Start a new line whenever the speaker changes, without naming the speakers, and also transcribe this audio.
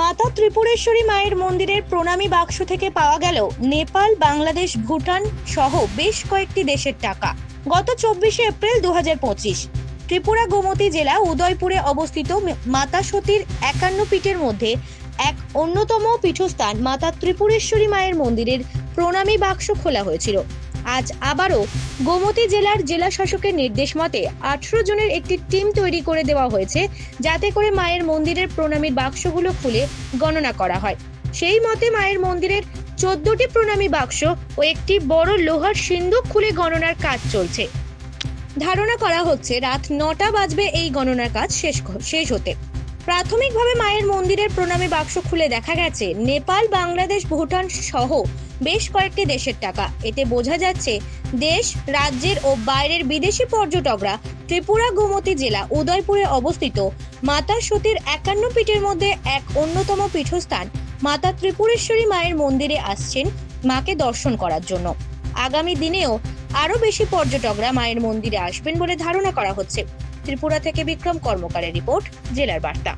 মাতা ত্রিপুরেশ্বরী মায়ের মন্দিরের প্রণামী বাক্স থেকে পাওয়া গেল নেপাল, বাংলাদেশ, ভুটান সহ বেশ কয়েকটি দেশের টাকা। গত চব্বিশে এপ্রিল দু ত্রিপুরা গোমতী জেলা উদয়পুরে অবস্থিত মাতা সতীর একান্ন পীঠের মধ্যে এক অন্যতম পীঠস্থান মাতা ত্রিপুরেশ্বরী মায়ের মন্দিরের প্রণামী বাক্স খোলা হয়েছিল। আজ আবারও গোমতী জেলার জেলা শাসকের নির্দেশ মতে আঠেরো জনের একটি টিম তৈরি করে দেওয়া হয়েছে, যাতে করে মায়ের মন্দিরের প্রণামীর বাক্সগুলো খুলে গণনা করা হয়। সেই মতে মায়ের মন্দিরের চোদ্দটি প্রণামী বাক্স ও একটি বড় লোহার সিন্দুক খুলে গণনার কাজ চলছে। ধারণা করা হচ্ছে রাত নটা বাজবে এই গণনার কাজ শেষ শেষ হতে। প্রাথমিকভাবে মায়ের মন্দিরের প্রণামী বাক্স খুলে দেখা গেছে। নেপাল, বাংলাদেশ, ভুটান সহ বেশ কয়েকটি দেশের টাকা। এতে বোঝা যাচ্ছে দেশ, রাজ্যের ও বাইরের বিদেশি পর্যটকরা ত্রিপুরা, গোমতী জেলা, উদয়পুরে অবস্থিত। মাতা সতীর একান্ন পীঠের মধ্যে এক অন্যতম পীঠস্থান। মাতা ত্রিপুরেশ্বরী মায়ের মন্দিরে আসছেন মাকে দর্শন করার জন্য। আগামী দিনেও আরও বেশি পর্যটকরা মায়ের মন্দিরে আসবেন বলে ধারণা করা হচ্ছে। ত্রিপুরা থেকে বিক্রম কর্মকারের রিপোর্ট জেলার বার্তা।